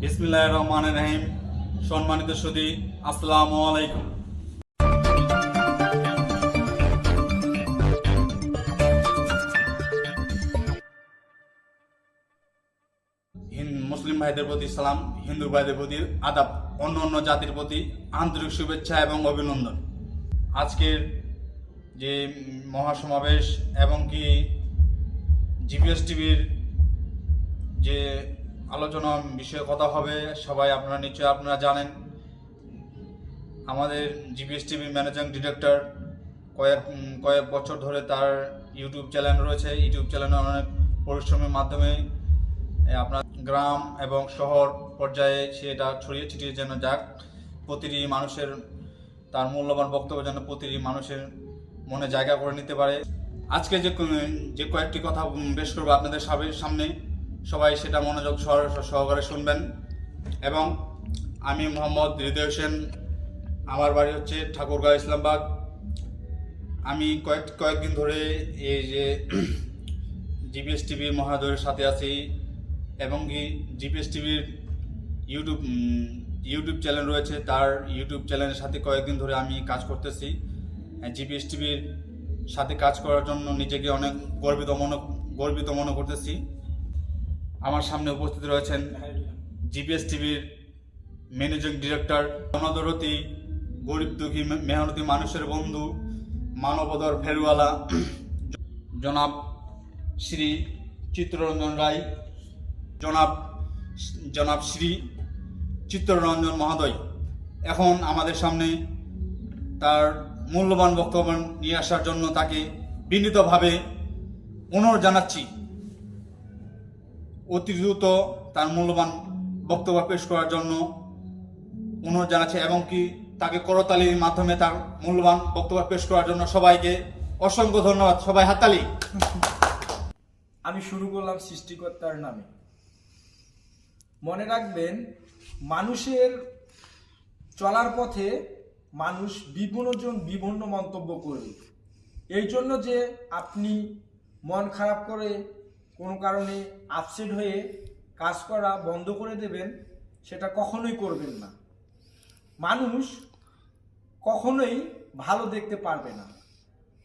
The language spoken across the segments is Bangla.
বিসমিল্লাহ রহমান রহিম। সম্মানিত সুদী আসসালামু আলাইকুম। মুসলিম ভাইদের প্রতি সালাম, হিন্দু ভাইদের প্রতি আদাব, অন্য অন্য জাতির প্রতি আন্তরিক শুভেচ্ছা এবং অভিনন্দন। আজকের যে মহাসমাবেশ এবং কি জিপিএস টিভির যে আলোচনা বিষয়ে কথা হবে, সবাই আপনারা নিশ্চয়ই আপনারা জানেন। আমাদের জিপিএস টিভির ম্যানেজিং ডিরেক্টর কয়েক কয়েক বছর ধরে তার ইউটিউব চ্যানেল রয়েছে। ইউটিউব চ্যানেলে অনেক পরিশ্রমের মাধ্যমে আপনার গ্রাম এবং শহর পর্যায়ে সেটা ছড়িয়ে ছিটিয়ে যেন যাক। প্রতিটি মানুষের, তার মূল্যবান বক্তব্য যেন প্রতিটি মানুষের মনে জায়গা করে নিতে পারে। আজকে যে যে কয়েকটি কথা বেশ করব আপনাদের সামনে। সবাই সেটা মনোযোগ সহ- সহকারে শুনবেন। এবং আমি মোহাম্মদ হৃদয় হোসেন আমার বাড়ি হচ্ছে ঠাকুরগাঁও ইসলামবাগ। আমি কয়েক কয়েকদিন ধরে এই যে জিপিএস টিভির মহাদয়ের সাথে আছি এবং কি জিপিএস টিভির ইউটিউব ইউটিউব চ্যানেল রয়েছে। তার ইউটিউব চ্যানেলের সাথে কয়েকদিন ধরে আমি কাজ করতেছি। জিপিএস টিভির সাথে কাজ করার জন্য নিজেকে অনেক গর্বিত মনে গর্বিত মনে করতেছি। আমার সামনে উপস্থিত রয়েছেন জিপিএস টিভির ম্যানেজিং ডিরেক্টর জনদরতি গরিব দুঃখী মেহনতি মানুষের বন্ধু, মানবদর ফেরুয়ালা জনাব শ্রী চিত্তরঞ্জন রায়, জনাব জনাব শ্রী চিত্তরঞ্জন মহোদয়। এখন আমাদের সামনে তার মূল্যবান বক্তব্য নিয়ে আসার জন্য তাকে বিনীতভাবে অনুরোধ জানাচ্ছি। অতি দ্রুত তার মূল্যবান বক্তব্য পেশ করার জন্য অনুরোধ জানাচ্ছি এবং কি তাকে করতালির মাধ্যমে তার মূল্যবান বক্তব্য পেশ করার জন্য সবাইকে অসংখ্য ধন্যবাদ। সবাই হাততালি। আমি শুরু করলাম সৃষ্টিকর্তার নামে। মনে রাখবেন, মানুষের চলার পথে মানুষ বিভিন্ন জন বিভিন্ন মন্তব্য করবে। এই জন্য যে আপনি মন খারাপ করে কোনো কারণে আপসেট হয়ে কাজ করা বন্ধ করে দেবেন, সেটা কখনোই করবেন না। মানুষ কখনোই ভালো দেখতে পারবে না।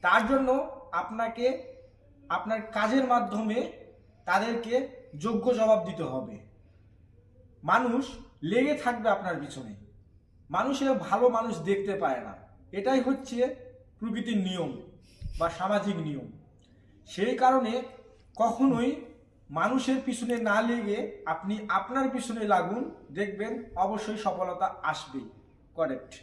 তার জন্য আপনাকে, আপনার কাজের মাধ্যমে তাদেরকে যোগ্য জবাব দিতে হবে। মানুষ লেগে থাকবে আপনার পিছনে। মানুষের ভালো মানুষ দেখতে পায় না। এটাই হচ্ছে প্রকৃতির নিয়ম বা সামাজিক নিয়ম। সেই কারণে কখনোই মানুষের পিছনে না লেগে আপনি আপনার পিছনে লাগুন দেখবেন অবশ্যই সফলতা আসবেই। কারেক্ট